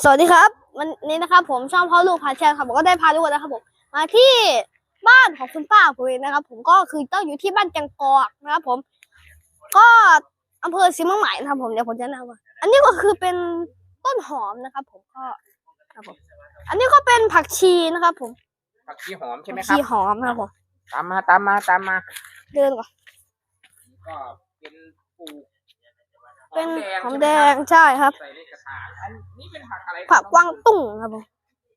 สวัสดีครับ วันนี้นะครับผมช่องพ่อลูกพาแชร์ครับผมก็ได้พาทุกคนนะครับผมมาที่บ้านของคุณป้าผมเองนะครับ ผมก็คือต้องอยู่ที่บ้านจังกอกนะครับผม ก็อำเภอศรีเมืองใหม่นะครับผมเดี๋ยวผมจะแนะนำว่าอันนี้ก็คือเป็นต้นหอมนะครับ ผมก็ครับผมอันนี้ก็เป็นผักชีนะครับ ผมผักชีหอมใช่ไหมผักครัชีบหอมนะครับผมตามมาตามมาตามมาเดินก่อนก็เป็นปลูก เป็นหอมใช่แดไคงรับใช่ครับ ใส่ในกระถางอันนี้เป็นผักอะไรผักกวางตุ้งตุ้งครับผม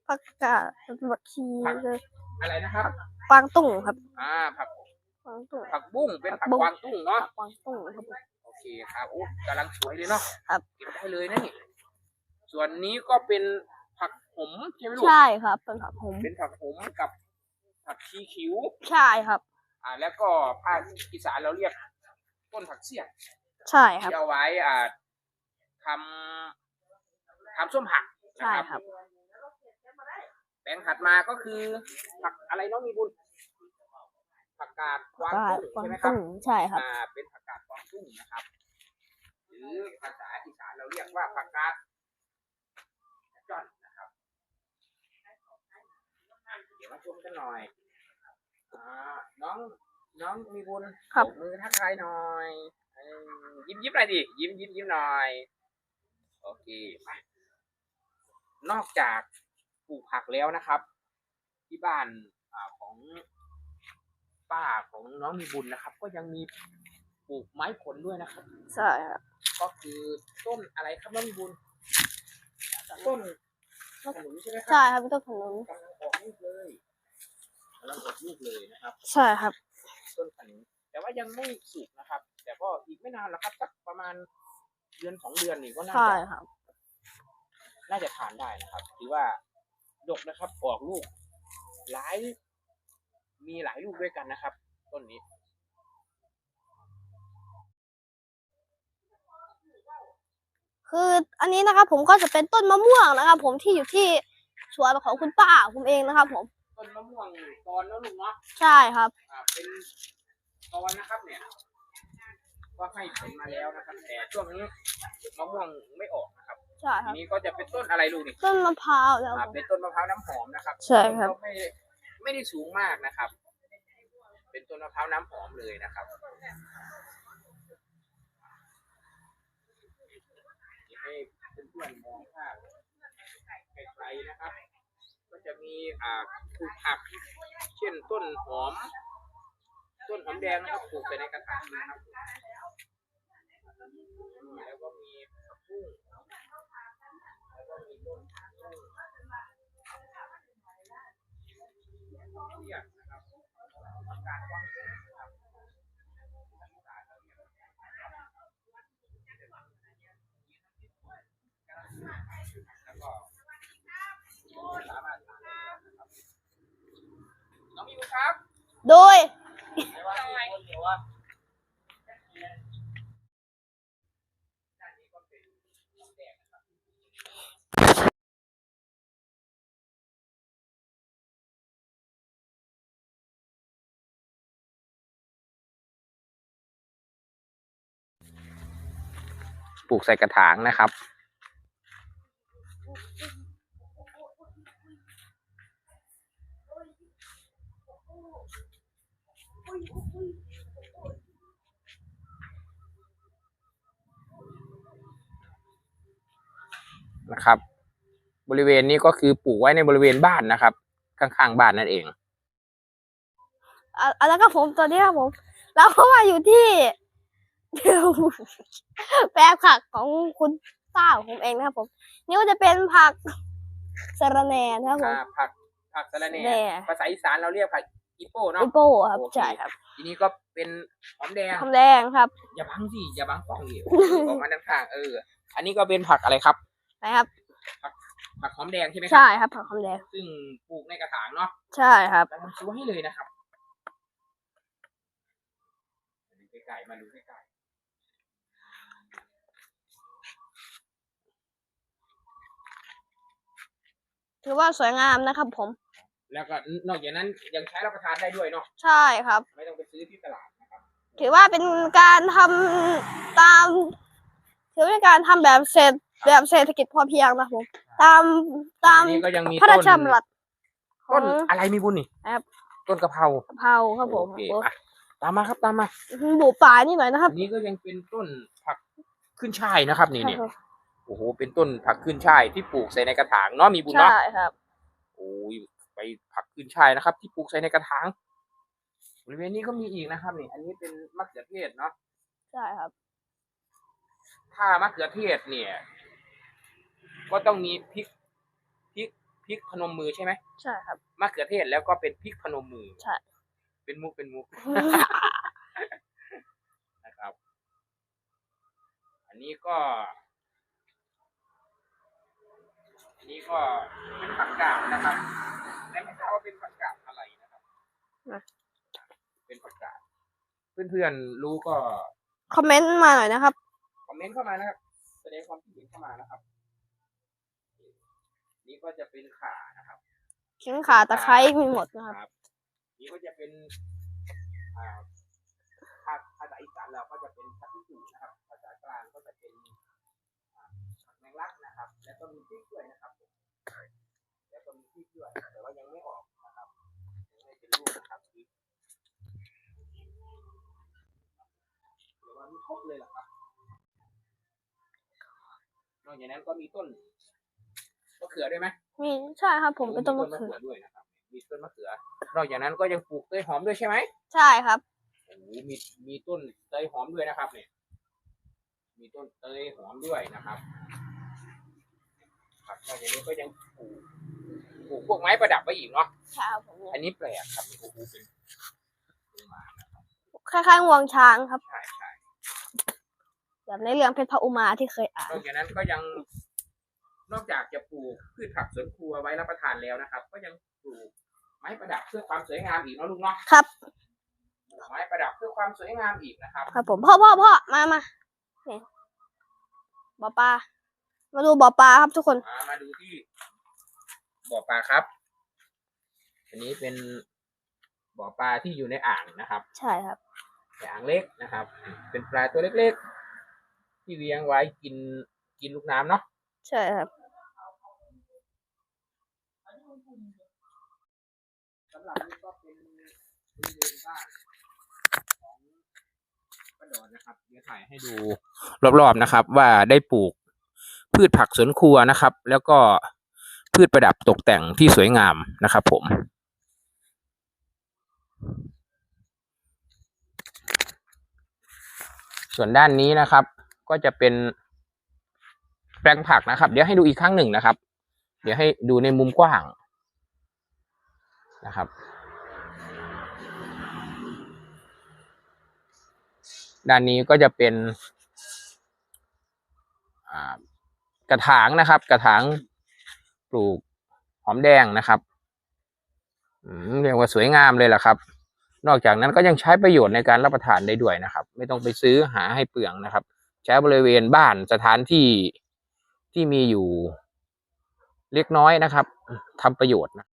ผักกาดผักชีเลยอะไรนะครับกวางตุ้งครับ อ่าผักกวางตุ้งผักบุ้งเป็นผัผักกบุ้งกวางตุ้งเนาะกวางตุ้งครับผมโอเคครับโอ้กำลังสวยเลยเนาะครับเก็บได้เลยนะนี่ส่วนนี้ก็เป็นผักหอมใช่ไหมลูกใช่ครับ เป็นผักผมเป็นผักหอมกับผักชีคิ้วใช่ครับ อ่าแล้วก็ภาคอีสานเราเรียกต้นผักเสี้ยน ใช่ครับ ที่เอาไว้อ่าทำทำส้มผักนะใช่ครับ แปลงถัดมาก็คือผักอะไรเน้องมีบุญผักกาดกวางก็ตุ้งกวางใช่ไหมครับ ตุ้งใช่ครับ อ่าเป็นผักกาดกวางตุ้งนะครับ หรือภาษาอีสานเราเรียกว่าผักกาดจ้อนนะครับ เดี๋ยวมาชมกันหน่อยอ่าน้อง น้องมีบุญครับยกมือทักทายหน่อยเออยิ้มยิ้มหน่อยดิยิ้มยิ้มยิ้มหน่อย โอเคมานอกจากปลูกผักแล้วนะครับ ที่บ้านอ่าของป้าของน้องมีบุญนะครับ ก็ยังมีปลูกไม้ผลด้วยนะครับ ใช่ครับก็คือต้นอะไรครับน้องมีบุญต้นขนุนใช่ไหมครัใช่ครับต้นขนุนกำลังออกลูกเลยกำลังออกลูกเลยนะครับ ใช่ครับ ต้นขนุนแต่ว่ายังไม่สุกนะครับ แต่ก็อีกไม่นานหรอกครับสักประมาณเดือนสองเดือนนี่ก็น่าใช่จะครับ น่าจะทานได้นะครับถือว่าดกนะครับออกลูก หลาย มีหลายลูกด้วยกันนะครับ ต้นนี้ คืออันนี้นะครับผมก็จะเป็นต้นมะม่วงนะครับ ผมที่อยู่ที่สวนของคุณป้าผมเองนะครับ ผม ต้นมะม่วงตอนแล้วลุงเนาะใช่ครับ อ่าเป็นตอนนะครับ เนี่ยก็ให้ผลมาแล้วนะครับ แต่ช่วงนี้มะม่วงไม่ออกนะครับใช่คทีรับ นี้ก็จะเป็นต้นอะไรลูกนี่ต้นมะพร้าวแล้วอ่าเป็นต้นมะพร้าวน้ำหอมนะครับใช่ครับก็ไม่ไม่ได้สูงมากนะครับ เป็นต้นมะพร้าวน้ำหอมเลยนะครับให้เพื่อนๆมองภาพไกลๆนะครับก็ จะมีอ่าปลูกผัก เช่นต้นหอม ต้นหอมแดงนะครับปลูกใส่ในกระถางนะครับแล้วก็มีผักบุ้งแล้วก็มีต้นผักบุ้งเรียกนะครับการวางแผนนะครับแล้วก็สามารถทานได้นะครับน้องมิวครับ โดย ปลูกใส่กระถางนะครับ นะครับ บริเวณนี้ก็คือปลูกไว้ในบริเวณบ้านนะครับ ข้างๆบ้านนั่นเองอะแล้วก็ผมตอนนี้ครับผม เราก็มาอยู่ที่แปลงผักของคุณป้าของผมเองนะครับผม นี่ก็จะเป็นผักสะระแหน่นะครับผมอ่าผักผักสะระแหน่แหน่ภาษาอีสานเราเรียกผัก อีโป้เนาะอิโป้ครับ โอเค ใช่ครับทีนี้ก็เป็นหอมแดงทำแดงครับอย่าบังสิอย่าบังกล้องดิออกมาด้านข้างเออ อันนี้ก็เป็นผักอะไรครับ นะครับ ผักหอมแดงใช่ไหมครัใช่ครับผักทำแดง ซึ่งปลูกในกระถางเนาะใช่ครับ กำลังช่วยเลยนะครับดูใกล้ๆมาดูใกล้ถือว่าสวยงามนะครับผมๆ แล้วก็นอกจากนั้นยังใช้รับประทานได้ด้วยเนาะใช่ครับ ไม่ต้องไปซื้อที่ตลาดนะครับถือว่าเป็นการทำตาม ถือว่าเป็นการทำแบบเสร็จแบบเศรษฐกิจพอเพียงนะครับผมตามตามอันนี้ก็ยังมีพระราชต้นดำรัสขอต้นงอะไรมีบุญนี่ครับ ต้นกะเพรากะเพราครับผมโอเคอะตามมาครับตามมาหมูป่านี่หน่อยนะครับอันนี้ก็ยังเป็นต้นผักขึ้นช่ายนะครับ นี่เนี่ยครับโอ้โหเป็นต้นผักขึ้นช่ายที่ปลูกใส่ในกระถางเนาะมีบุญเนาะใช่ครับ โอ้ย ไปผักขึ้นช่ายนะครับ ที่ปลูกใส่ในกระถางบริเวณนี้ก็มีอีกนะครับนี่ อันนี้เป็นมะเขือเทศเนาะใช่ครับ ถ้ามะเขือเทศเนี่ย ก็ต้องมีพริกพริกพริกพนมมือใช่ไหมใช่ครับมะเขือเทศแล้วก็เป็นพริกพนมมือ ใช่ เป็นมุกเป็นมุก นะครับ อันนี้ก็อันนี้ก็เป็นผักกาดนะครับแต่ไม่ทราบว่าเป็นผักกาดอะไรนะครับ นะ เป็นผักกาด เพื่อนๆรู้ก็คอมเมนต์มาหน่อยนะครับ คอมเมนต์เข้ามานะครับแสดงความคิดเห็นเข้ามานะครับ นี่ก็จะเป็นข่านะครับขิงข่าตะไคร้มีหมดนะครับครับนี่ก็จะเป็นอ่าภาคภาษาอีสานเราก็จะเป็นผักที่สูนะครับ ภาษากลางก็จะเป็นอ่าผักแมงลักนะครับ แล้วก็มีพริกด้วยนะครับ แล้วก็มีพริกด้วยแต่ว่ายังไม่ออกนะครับยังไม่เป็นลูกนะครับ พริกเดี๋ยววันนี้ครบเลยล่ะครับ นอกจากนั้นก็มีต้นมะเขือด้วยไหมมีใช่ครับ ผมเป็นต้นมะเขือด้วยนะครับ มีต้นมะเขือ นอกจากนั้นก็ยังปลูกเตยหอมด้วยใช่ไหมใช่ครับโอ้โหมีมีต้นเตยหอมด้วยนะครับ เนี่ย มีต้นเตยหอมด้วยนะครับครับนอกจากนี้ก็ยังปลูกปลูกพวกไม้ประดับไว้อีกเนาะใช่ครับผมอันนี้แปลกครับโอ้โหเป็นเป็นมานะครับคล้ายๆงวงช้างครับ ใช่ใช่ แบบในเรื่องเพชรพระอุมาที่เคยอ่าน นอกจากนั้นก็ยังนอกจากจะปลูกพืชผักสวนครัวไว้รับประทานแล้วนะครับ ก็ยังปลูกไม้ประดับเพื่อความสวยงามอีกเนาะลุงเนาะครับไม้ประดับเพื่อความสวยงามอีกนะครับ ครับผมพ่อพ่อพ่อมามาเนี่ยบ่อปลามาดูบ่อปลาครับทุกคน มามาดูที่บ่อปลาครับ อันนี้เป็นบ่อปลาที่อยู่ในอ่างนะครับใช่ครับ ในอ่างเล็กนะครับ เป็นปลาตัวเล็กๆ ที่เลี้ยงไว้กินกินลูกน้ำเนาะใช่ครับสำหรับนี้ก็เป็นบริเวณบ้านของป้าดอนนะครับเดี๋ยวถ่ายให้ดูรอบๆนะครับ ว่าได้ปลูกพืชผักสวนครัวนะครับ แล้วก็พืชประดับตกแต่งที่สวยงามนะครับ ผมส่วนด้านนี้นะครับ ก็จะเป็นแปลงผักนะครับ เดี๋ยวให้ดูอีกครั้งหนึ่งนะครับ เดี๋ยวให้ดูในมุมกว้างนะครับ ด้านนี้ก็จะเป็นกระถางนะครับ กระถางปลูกหอมแดงนะครับเรียกว่าสวยงามเลยล่ะครับ นอกจากนั้นก็ยังใช้ประโยชน์ในการรับประทานได้ด้วยนะครับ ไม่ต้องไปซื้อหาให้เปลืองนะครับ ใช้บริเวณบ้านสถานที่ที่มีอยู่เล็กน้อยนะครับทำประโยชน์นะ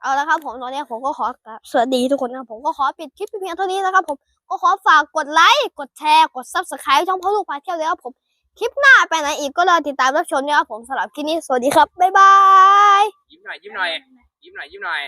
เอาละครับผมตอนนี้ผมก็ขอกราบสวัสดีทุกคนนะครับผมก็ขอปิดคลิปเพียงเท่านี้นะครับ ผมก็ขอฝากกดไลค์กดแชร์ กด subscribe ช่องพ่อลูกพาเที่ยวเลยครับผมคลิปหน้าไปไหนอีกก็รอติดตามรับชมนะครับผมสำหรับคลิปนี้สวัสดีครับบ๊ายบายยิ้มหน่อยยิ้มหน่อยยิ้มหน่อยยิ้มหน่อย